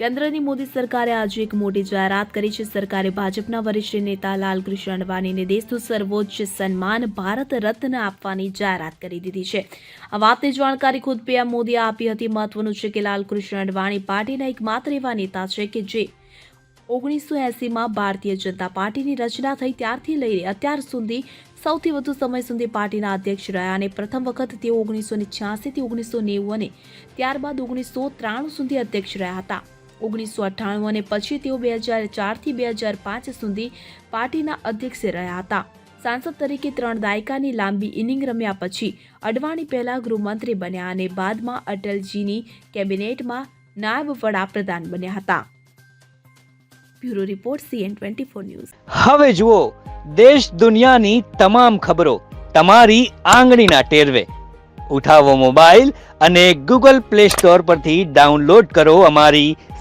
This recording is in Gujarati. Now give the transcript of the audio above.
કેન્દ્રની મોદી સરકારે આજે એક મોટી જાહેરાત કરી છે. સરકારે ભાજપના વરિષ્ઠ નેતા લાલકૃષ્ણ અડવાણીને દેશનું સર્વોચ્ચ સન્માન, ભારત રત્ન આપવાની જાહેરાત કરી દીધી છે. આ વાતની જાણકારી ખુદ પીએમ મોદીએ આપી હતી. મહત્વનું છે કે લાલકૃષ્ણ અડવાણી પાર્ટીના એકમાત્ર એવા નેતા છે કે જે ઓગણીસો એંસીમાં ભારતીય જનતા પાર્ટીની રચના થઈ ત્યારથી લઈને અત્યાર સુધી સૌથી વધુ સમય સુધી પાર્ટીના અધ્યક્ષ રહ્યા અને પ્રથમ વખત તેઓ ઓગણીસો ને છ્યાસીથી ઓગણીસો નેવું અને ત્યારબાદ ઓગણીસો ત્રાણું સુધી અધ્યક્ષ રહ્યા હતા. ઓગણીસો અઠ્ઠાણું અને પછી તેઓ બે હજાર ચારથી બે હજાર પાંચ સુધી પાર્ટીના અધ્યક્ષ રહ્યા હતા. સાંસદ તરીકે ત્રણ દાયકાની લાંબી ઇનિંગ રમ્યા પછી અડવાણી પહેલા ગૃહમંત્રી બન્યા અને બાદમાં અટલજીની કેબિનેટમાં નાયબ વડાપ્રધાન બન્યા હતા. Bureau report CN twenty four news. હવે જુઓ, દેશ દુનિયાની તમામ ખબરો તમારી આંગળીના ટેરવે. ઉઠાવો મોબાઈલ અને ગૂગલ પ્લે સ્ટોર પરથી ડાઉનલોડ કરો અમારી